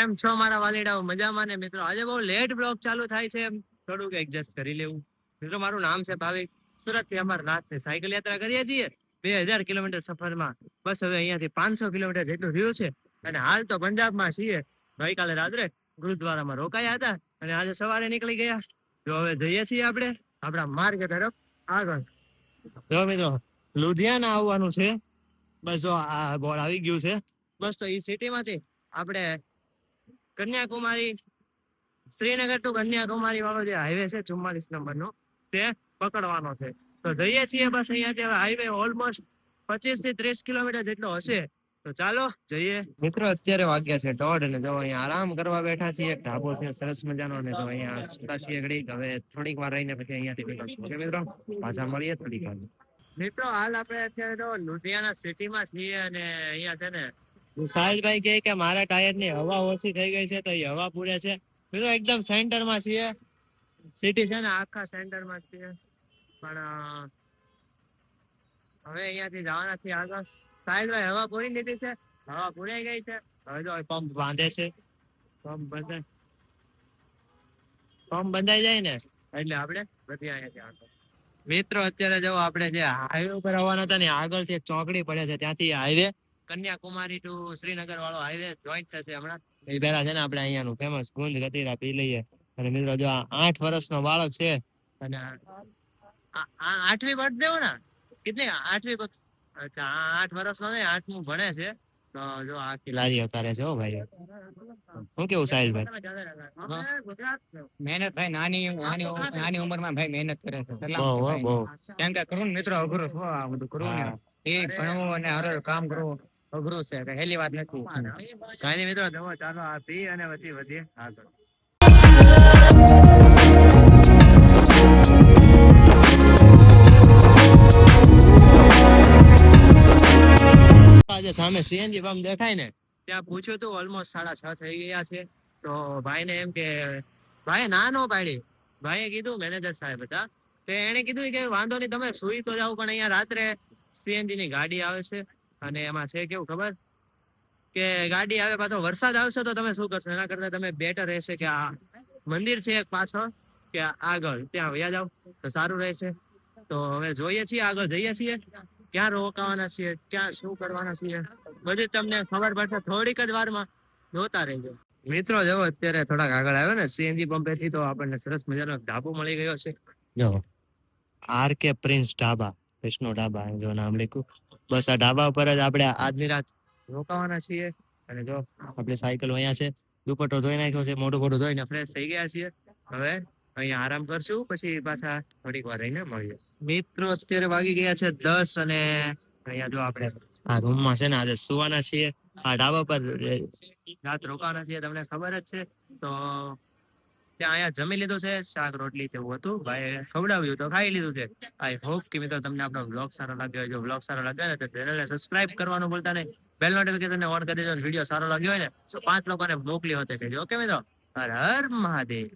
એમ છો મારા વાલીડાઓ? મજામાં ને મિત્રો? આજે બહુ લેટ બ્લોગ ચાલુ થાય છે એમ. થોડુંક એડજસ્ટ કરી લેવું. મિત્રો, મારું નામ છે ભાવિક. સુરતથી અમરનાથ ને સાયકલ યાત્રા કરીએ છીએ. બે હજાર કિલોમીટર સફરમાં. બસ હવે અહીંયાથી પાંચસો કિલોમીટર જેટલું રહ્યું છે. અને હાલ તો પંજાબમાં છીએ. ગઈકાલે રાત્રે ગુરુદ્વારામાં રોકાયા હતા અને આજે સવારે નીકળી ગયા. જો હવે જઈએ છીએ આપણે, આપણા માર્ગ તરફ આગળ. જો મિત્રો, લુધિયાના આવવાનું છે. બસ જો આ બોર્ડ આવી ગયું છે. બસ તો એ સિટીમાંથી આપણે કન્યાકુમારી શ્રીનગર ટુ કન્યાકુમારી વાળો જે હાઈવે છે ચુમ્માલીસ નંબર નો તે પકડવાનો છે. તો જઈએ છીએ બસ અહીંયાથી હવે હાઈવે ઓલમોસ્ટ પચીસથી ત્રીસ કિલોમીટર જેટલો હશે. તો ચાલો જઈએ. મિત્રો અત્યારે વાગ્યા છે દોઢ અને જો અહીંયા આરામ કરવા બેઠા છીએ. ઢાબો છે સરસ મજાનો અને જો અહીંયા સુતા છીએ ઘડીક. હવે થોડીક વાર રહીને પછી અહીંયાથી નીકળશું. ઓકે મિત્રો? પાછા મળીએ થોડીક વાર. મિત્રો હાલ આપણે અત્યારે તો લુધિયાના સિટીમાં છીએ અને અહીંયા છે ને સાહિલભાઈ કહે કે મારા ટાયરની હવા ઓછી થઈ ગઈ છે તો એ હવા પૂરે છે. મિત્રો એકદમ સેન્ટરમાં છીએ. સિટી છે ને આખા સેન્ટરમાં છીએ. પણ હવે અહીંયાથી જવાના છીએ આગળ. સાહિલભાઈ, હવા પૂરી લીધી છે? હવા પૂરાઈ ગઈ છે? હવે જો પંપ બાંધે છે. પંપ બંધાય પંપ બંધાઈ જાય ને, એટલે આપણે બધી અહીંયાથી આગળ. મિત્રો, અત્યારે જો આપણે જે હાઈવે ઉપર આવવાના હતા ને, આગળથી એક ચોકડી પડે છે. ત્યાંથી હાઈવે કન્યાકુમારી ટુ શ્રીનગર વાળો હાઈવે જોઈન્ટ થશે હમણાં? એ પહેલા છે ને આપણે અહીંયાનું ફેમસ ગુંજ ગતીરા પી લઈએ. અને મિત્રો જો આ આઠ વર્ષનો બાળક છે અને આ આ- આ આઠમી બર્થડે હો ને? કેટલી? આઠમી અચ્છા આઠ વર્ષનો નહીં આઠમું ભણે છે. તો જો આખી લારી અતારે છે હો ભાઈ. શું કેવું સાહિલભાઈ મહેનત ભાઈ નાની નાની નાની ઉંમરમાં ભાઈ મહેનત કરે છે. ભાઈ. કેમ કે કરું મિત્રો અઘરું છે આ બધું કરવું ને એ ભણવું અને હર કામ કરવું. અઘરું છે હેલી વાત નથી. કાંઈ મિત્રો જવો ચાલો આ પી અને પછી વધીએ આગળ. આજે સામે સીએનજી પંપ દેખાય ને ત્યાં પૂછ્યું તું ઓલમોસ્ટ સાડા છ થઈ ગયા છે. તો ભાઈને એમ કે ભાઈ ના નો પાડી. ભાઈએ કીધું મેનેજર સાહેબ હતા. તો એને કીધું કે વાંધો નહીં તમે સુઈ તો જાવ પણ અહીંયા રાત્રે સીએનજી ની ગાડી આવે છે. અને એમાં છે કેવું ખબર? કે ગાડી આવે, પાછો વરસાદ આવશે તો તમે શું કરશો? એના કરતા તમે બેટર રહેશે કે આ મંદિર છે એક પાછળ, કે આગળ. ત્યાં વયા જાવ તો સારું રહેશે. તો હવે જોઈએ છીએ, આગળ જઈએ છીએ. ક્યાં રોકાવાના છીએ? ક્યાં શું કરવાના છીએ? બધું તમને ખબર પડશે. થોડીક જ વારમાં જોતા રહેજો. મિત્રો જવો અત્યારે થોડાક આગળ આવ્યો ને સીએનજી પંપેથી તો આપણને સરસ મજાનો ઢાબો મળી ગયો છે. જો R K prince dhaba, Vishnu dhaba જો નામ લખ્યું. બસ આ ઢાબા ઉપર જ આપણે આજની રાત રોકાવાના છીએ. અને જો આપણી સાયકલ અહીંયા છે, દુપટ્ટો ધોઈ નાખ્યો છે મોટો મોટો ધોઈને ફ્રેશ થઈ ગયા છીએ. હવે અહીંયા આરામ કરશું, પછી પાછા થોડીક વાર રહીને મળીએ. મિત્રો અત્યારે વાગી ગયા છે દસ અને અહીંયા જો આપણે આ રૂમમાં છે ને આજે સુવાના છીએ. આ ઢાબા પર રાત રોકાવાના છીએ, તમને ખબર જ છે. તો ત્યાં અહીંયા જમી લીધું છે, શાક, રોટલી તેવું હતું. ભાઈ ખવડાવ્યું તો ખાઈ લીધું છે. આઈ હોપ કે મિત્રો તમને આપણો બ્લોગ સારો લાગ્યો હોય. જો બ્લોગ સારો લાગ્યો હોય તો ચેનલને સબસ્ક્રાઇબ કરવાનું ભૂલતા નહીં. બેલ નોટિફિકેશન ઓન કરી દેજો વીડિયો સારો લાગ્યો હોય ને, તો પાંચ લોકોને મોકલી હોતે કહેજો ઓકે મિત્રો? હર મહાદેવ.